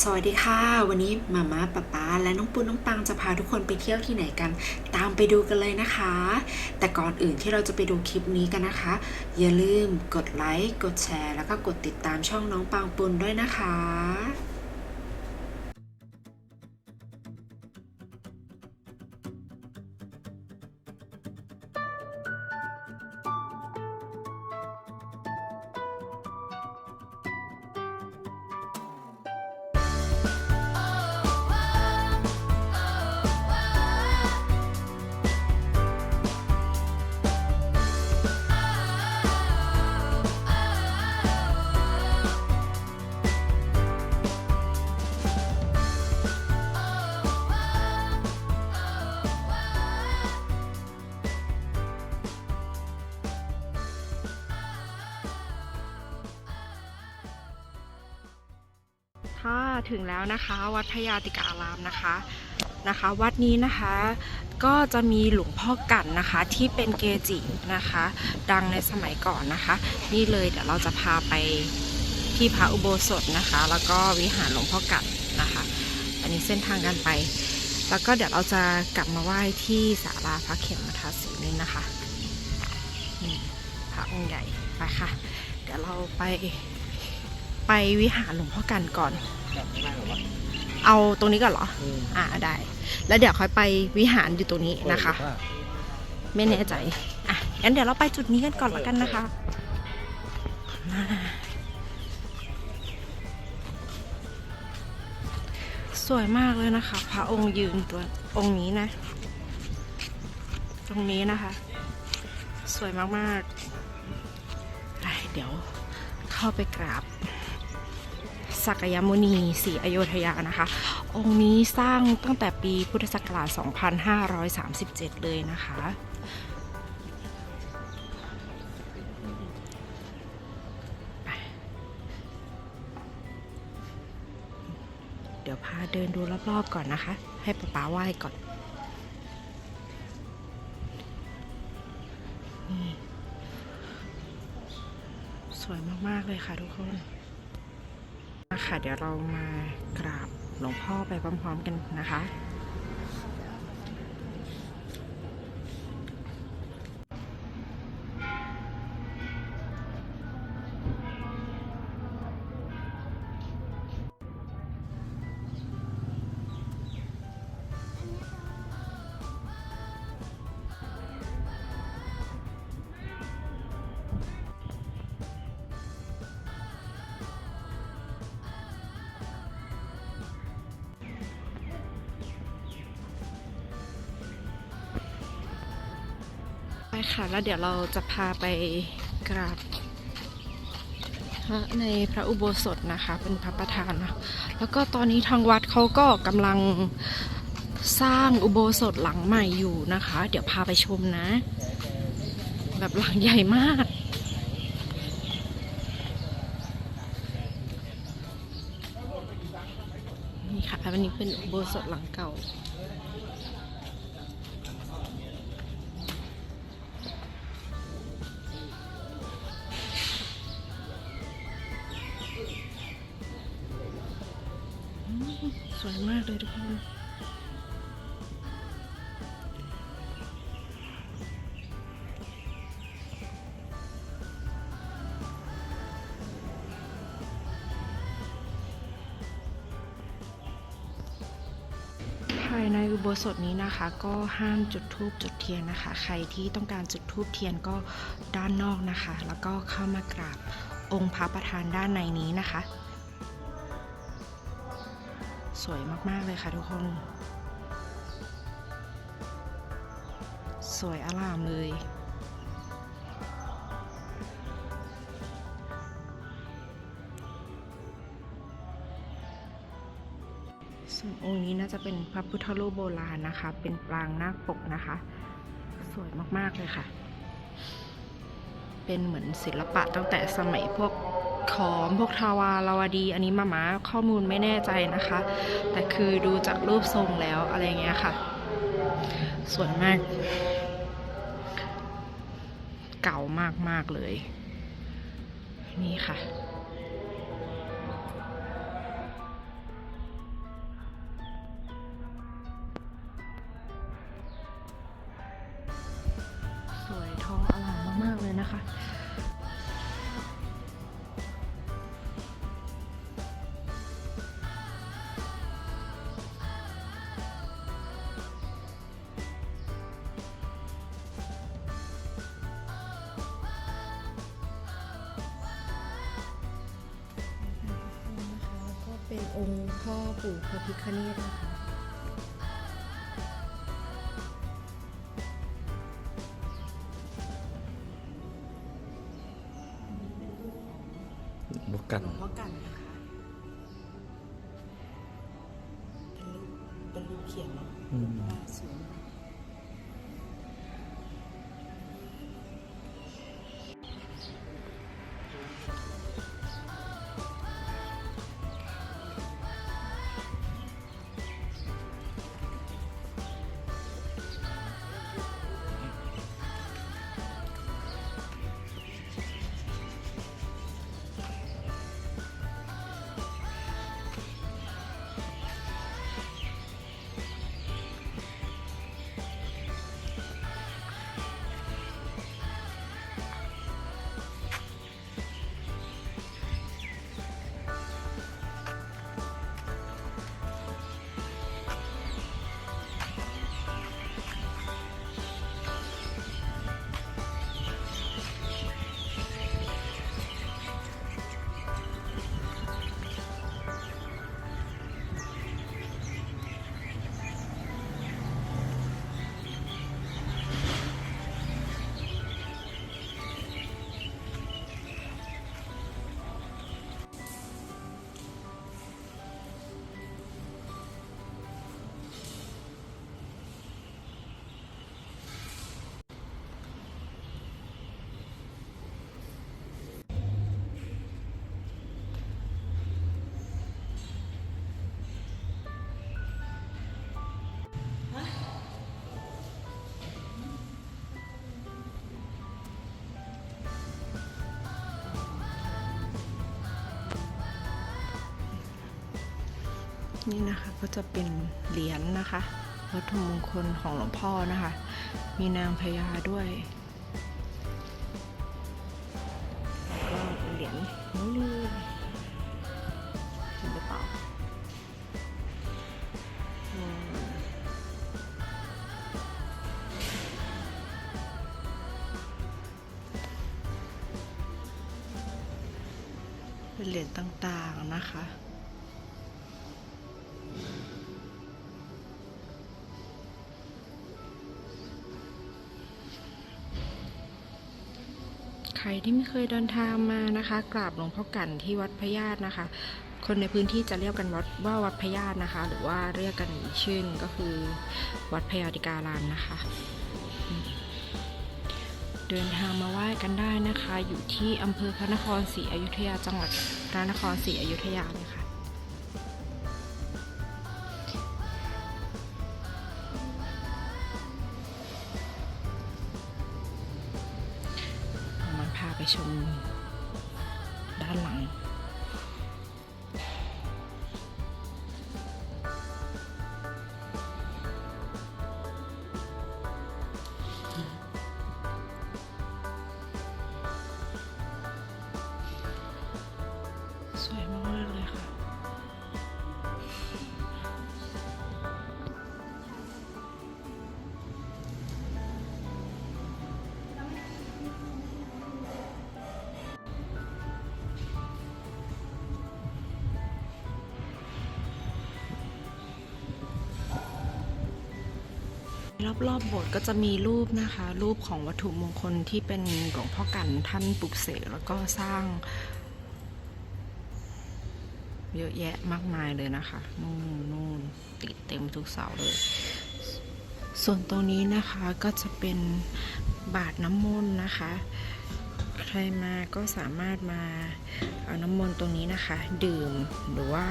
สวัสดีค่ะ วันนี้มาม่าป๊าป๊าและน้องปุณน้องปังจะพาทุกคนไปเที่ยวที่ไหนกัน ตามไปดูกันเลยนะคะ แต่ก่อนอื่นที่เราจะไปดูคลิปนี้กันนะคะ อย่าลืมกดไลค์กดแชร์ แล้วก็กดติดตามช่องน้องปังปุนด้วยนะคะ ถึงแล้วนะคะ วัดพญาติกาอารามนะคะนะคะ วัดนี้นะคะก็จะมีหลวงพ่อกันนะคะที่เป็นเกจินะคะ ดังในสมัยก่อนนะคะ นี่เลยเดี๋ยวเราจะพาไปที่พระอุโบสถนะคะ แล้วก็วิหารหลวงพ่อกันนะคะ อันนี้เส้นทางการไป แล้วก็เดี๋ยวเราจะกลับมาไหว้ที่ศาลาพระเข็มทาสีนี้นะคะนี่พระองค์ใหญ่ไปค่ะ เดี๋ยวเราไปไปวิหารหลวงพ่อกันก่อน เอาตรงนี้ก่อนเหรออ่าได้ แล้วเดี๋ยวค่อยไปวิหารอยู่ตรงนี้นะคะ ไม่แน่ใจ อะ งั้นเดี๋ยวเราไปจุดนี้กันก่อนละกันนะคะมาสวยมากเลยนะคะ พระองค์ยืนตัวองค์นี้นะ ตรงนี้นะคะ สวยมากๆไปเดี๋ยวเข้าไปกราบ สักยมุนีศรีอโยธยานะคะ องค์นี้สร้างตั้งแต่ปีพุทธศักราช 2537 เลยนะคะ เดี๋ยวพาเดินดูรอบๆก่อนนะคะ ให้ป๊าป๊าไหว้ก่อนสวยมาก ๆ เลยค่ะทุกคน ค่ะ เดี๋ยวเรามากราบหลวงพ่อไปพร้อมๆกันนะคะ ค่ะ แล้วเดี๋ยวเราจะพาไปกราบพระในพระอุโบสถนะคะ เป็นพระประธานนะแล้วก็ตอนนี้ทางวัดเขาก็กำลังสร้างอุโบสถหลังใหม่อยู่นะคะ เดี๋ยวพาไปชมนะ แบบหลังใหญ่มากนี่ค่ะอันนี้เป็นอุโบสถหลังเก่าายในอุโบสถนี้นะคะ ก็ห้ามจุดธูปจุดเทียนนะคะ ใครที่ต้องการจุดธูปเทียนก็ด้านนอกนะคะ แล้วก็เข้ามากราบองค์พระประธานด้านในนี้นะคะ สวยมากๆเลยค่ะทุกคน สวยอลามเลย ส่วนองค์นี้น่าจะเป็นพระพุทธรูปโบราณนะคะ เป็นปรางนาคปกนะคะ สวยมากๆเลยค่ะ เป็นเหมือนศิลปะตั้งแต่สมัยพวกขอมพวกทาวาราวดี อันนี้มามาข้อมูลไม่แน่ใจนะคะ แต่คือดูจากรูปทรงแล้วอะไรเงี้ยค่ะ สวยมาก เก่ามากๆเลย นี่ค่ะ ค่ะเป็นองค์พ่อปู่พระพิฆเนศนะคะ บวกกันหลวงพ่อกันนะคะเป็นรูปเป็นรูปเขียนเนาะ นี่นะคะก็จะเป็นเหรียญนะคะ วัตถุมงคลของหลวงพ่อนะคะ มีนางพญาด้วยแล้วก็เป็นเหรียญนู้นเลยเห็นหรือเปล่าอืมเป็นเหรียญต่างๆนะคะ ที่ไม่เคยเดินทางมานะคะ กราบหลวงพ่อกันที่วัดพญาตนะคะ คนในพื้นที่จะเรียกกันวัดว่าวัดพญาตนะคะ หรือว่าเรียกกันชื่นก็คือวัดพญาติการามนะคะ เดินทางมาไหว้กันได้นะคะ อยู่ที่อำเภอพระนครศรีอยุธยาจังหวัดพระนครศรีอยุธยาเลยค่ะ มันพาไรอบๆโบสถ์ก็จะมีรูปนะคะ รูปของวัตถุมงคลที่เป็นหลวงพ่อกันท่านปลุกเสกแล้วก็สร้าง เยอะแยะมากมายเลยนะคะ นู่นนู่นติดเต็มทุกเสาเลย ส่วนตรงนี้นะคะก็จะเป็นบาทน้ำมนต์นะคะ ใครมาก็สามารถมาเอาน้ำมนต์ตรงนี้นะคะ ดื่มหรือว่า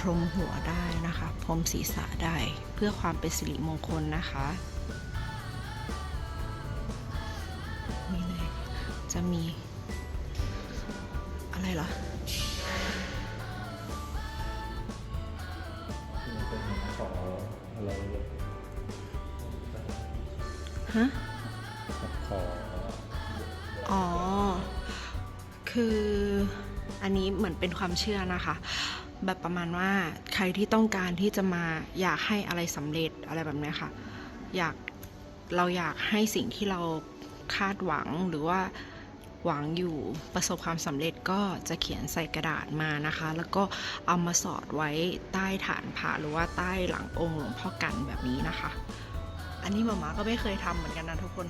พรมหัวได้นะคะ พรมศีรษะได้เพื่อความเป็นสิริมงคลนะคะนี่เลยจะมี อะไรเหรอเป็นขออะไรฮะขออ๋อ คืออันนี้เหมือนเป็นความเชื่อนะคะ แบบประมาณว่าใครที่ต้องการที่จะมาอยากให้อะไรสำเร็จอะไรแบบนี้ค่ะ อยากเราอยากให้สิ่งที่เราคาดหวังหรือว่าหวังอยู่ประสบความสำเร็จก็จะเขียนใส่กระดาษมานะคะ แล้วก็เอามาสอดไว้ใต้ฐานพระหรือว่าใต้หลังองค์หลวงพ่อกันแบบนี้นะคะ อันนี้หมามาก็ไม่เคยทำเหมือนกันนะทุกคน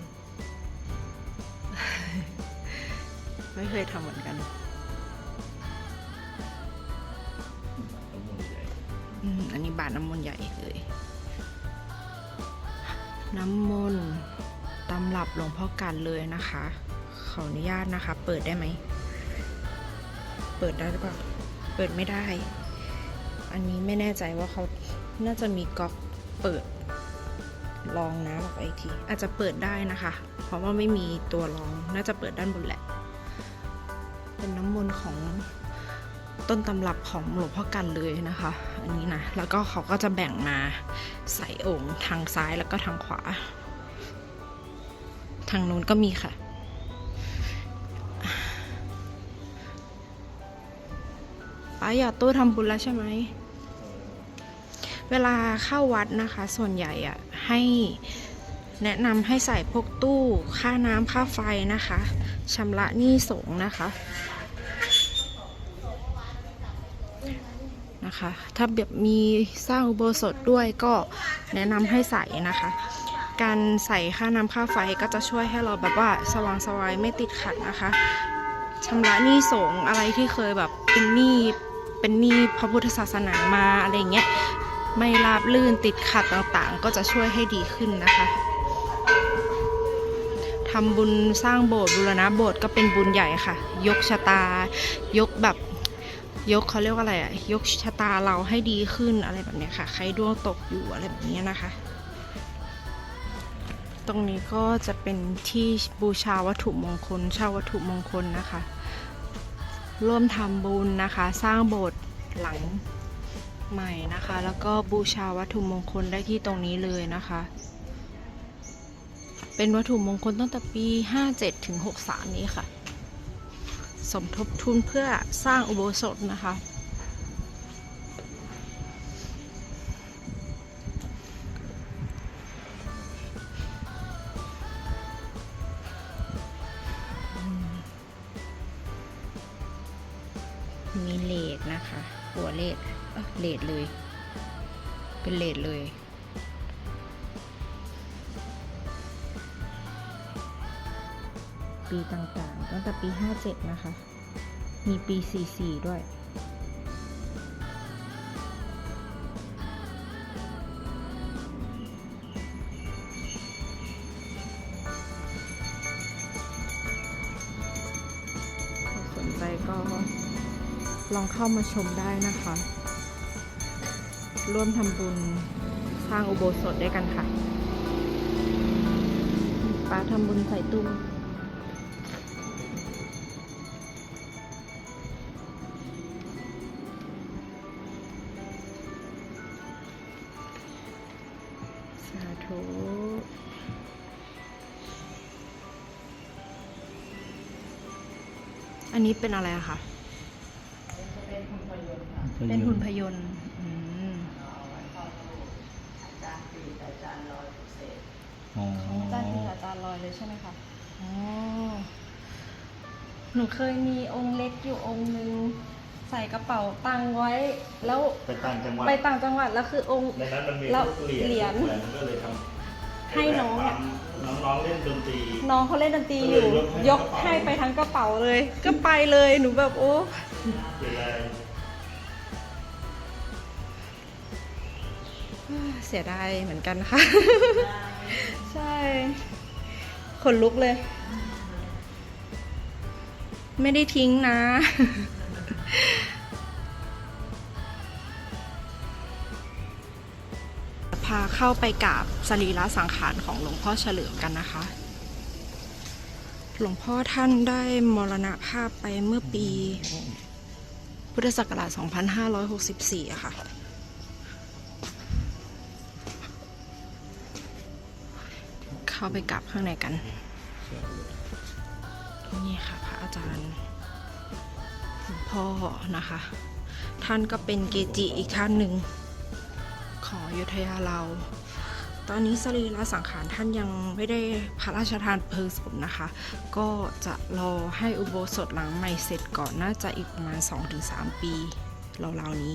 ไม่เคยทำเหมือนกัน อันนี้บาทน้ำมนต์ใหญ่เลย น้ำมนต์ตำรับหลวงพ่อกันเลยนะคะ ขออนุญาตนะคะ เปิดได้ไหม เปิดได้หรือเปล่า เปิดไม่ได้ อันนี้ไม่แน่ใจว่าเขาน่าจะมีก๊อกเปิดลองนะบอกอีกที อาจจะเปิดได้นะคะ เพราะว่าไม่มีตัวรอง น่าจะเปิดด้านบนแหละ ต้นตำรับของหลวงพ่อกันเลยนะคะ อันนี้นะ แล้วก็เขาก็จะแบ่งมาใส่องค์ทางซ้ายแล้วก็ทางขวา ทางนู้นก็มีค่ะป้าหยอดตู้ทำบุญแล้วใช่ไหม เวลาเข้าวัดนะคะ ส่วนใหญ่อะให้แนะนำให้ใส่พวกตู้ค่าน้ำค่าไฟนะคะชำระหนี้สงฆ์นะคะ นะคะ ถ้าแบบมีสร้างอุโบสถด้วยก็แนะนำให้ใส่นะคะ การใส่ค่าน้ำค่าไฟก็จะช่วยให้เราแบบว่าสว่างสวายไม่ติดขัดนะคะชำระหนี้สงอะไรที่เคยแบบเป็นหนี้เป็นหนี้พระพุทธศาสนามาอะไรเงี้ยไม่ราบลื่นติดขัดต่างๆ ก็จะช่วยให้ดีขึ้นนะคะทำบุญสร้างโบสถ์บูรณะโบสถ์ก็เป็นบุญใหญ่ค่ะ ยกชะตา ยกแบบ ยกเขาเรียกว่าอะไรอะยกชะตาเราให้ดีขึ้นอะไรแบบเนี้ยค่ะ ใครดวงตกอยู่อะไรแบบเนี้ยนะคะ ตรงนี้ก็จะเป็นที่บูชาวัตถุมงคลเช่าวัตถุมงคลนะคะ ร่วมทำบุญนะคะ สร้างโบสถ์หลังใหม่นะคะ แล้วก็บูชาวัตถุมงคลได้ที่ตรงนี้เลยนะคะ เป็นวัตถุมงคลตั้งแต่ปี 57ถึง63 นี้ค่ะ สมทบทุนเพื่อสร้างอุโบสถนะคะ มีเลดนะคะ หัวเลดเออเลดเลย เป็นเลดเลย ปีต่างๆ ตั้งแต่ปี 57 นะคะ มีปี 44 ด้วย สนใจก็ลองเข้ามาชมได้นะคะ ร่วมทำบุญสร้างอุโบสถด้วยกันค่ะป้าทำบุญใส่ตุ้ม นนี้เป็นอะไรอะคะเป็นหุ่นพยนต์อืมอ๋อจานที่อาจารย์ลอยเลยใช่ไหมคะอ๋อหนูเคยมีองค์เล็กอยู่องค์หนึ่งใส่กระเป๋าตังค์ไว้ แล้วไปต่างจังหวัดไปต่างจังหวัดแล้วคือองค์ในนั้นมันมีแล้วพวกเหรียญเหรียญมันก็เลยทำให้น้องอะ น้องๆเล่นดนตรี น้องเขาเล่นดนตรีอยู่ก็เลยยยกกให้ให้กระเป๋าไปทั้งกระเป๋าเลย ก็ไปเลยหนูแบบโอ้เสียดายเสียดายเหมือนกันค่ะ ใช่ขนลุกเลย ไม่ได้ทิ้งนะาเข้าไปกราบสรีระสังขารของหลวงพ่อเฉลิมกันนะคะ หลวงพ่อท่านได้มรณภาพไปเมื่อปี พุทธศักราช 2564อะค่ะ เข้าไปกราบข้างในกัน นี่ค่ะพระอาจารย์หลวงพ่อนะคะ ท่านก็เป็นเกจิอีกท่านหนึ่ง ของอยุธยาเรา ตอนนี้สรีระสังขารท่านยังไม่ได้พระราชทานเพลิงศพนะคะ ก็จะรอให้อุโบสถหลังใหม่เสร็จก่อนน่าจะอีกประมาณ 2-3 ปีราวๆนี้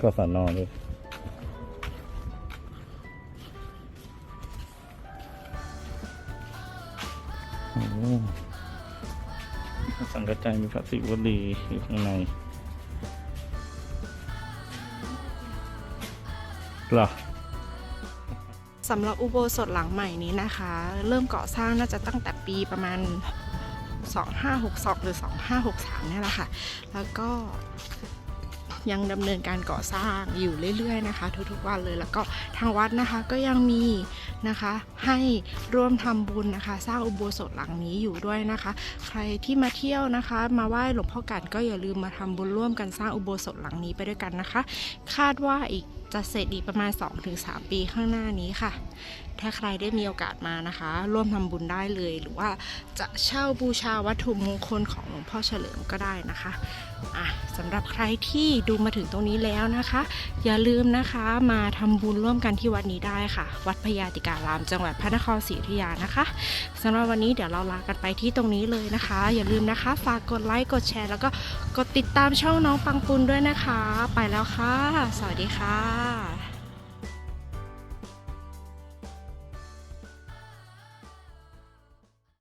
กศนด้วยโอ้โหสังกระจายมีพระศิวลีอยู่ข้างในหรอสำหรับอุโบสถหลังใหม่นี้นะคะ เริ่มก่อสร้างน่าจะตั้งแต่ปีประมาณ 2562 หรือ 2563 เนี่ยแหละค่ะ แล้วก็ ยังดำเนินการก่อสร้างอยู่เรื่อยๆนะคะ ทุกๆวันเลยแล้วก็ทางวัดนะคะก็ยังมีนะคะให้ร่วมทำบุญนะคะ สร้างอุโบสถหลังนี้อยู่ด้วยนะคะ ใครที่มาเที่ยวนะคะ มาไหว้หลวงพ่อกันก็อย่าลืมมาทำบุญร่วมกันสร้างอุโบสถหลังนี้ไปด้วยกันนะคะ คาดว่าอีก จะเสร็จอีกประมาณ 2-3 ปีข้างหน้านี้ค่ะ ถ้าใครได้มีโอกาสมานะคะ ร่วมทำบุญได้เลย หรือว่าจะเช่าบูชาวัตถุมงคลของหลวงพ่อเฉลิมก็ได้นะคะอะสำหรับใครที่ดูมาถึงตรงนี้แล้วนะคะ อย่าลืมนะคะมาทำบุญร่วมกันที่วัดนี้ได้ค่ะ วัดพญาติการามจังหวัดพระนครศรีอยุธยานะคะสำหรับวันนี้เดี๋ยวเราลากันไปที่ตรงนี้เลยนะคะ อย่าลืมนะคะ ฝากกดไลค์กดแชร์ แล้วก็กดติดตามช่องน้องปังปุนด้วยนะคะ ไปแล้วค่ะ สวัสดีค่ะค่ะ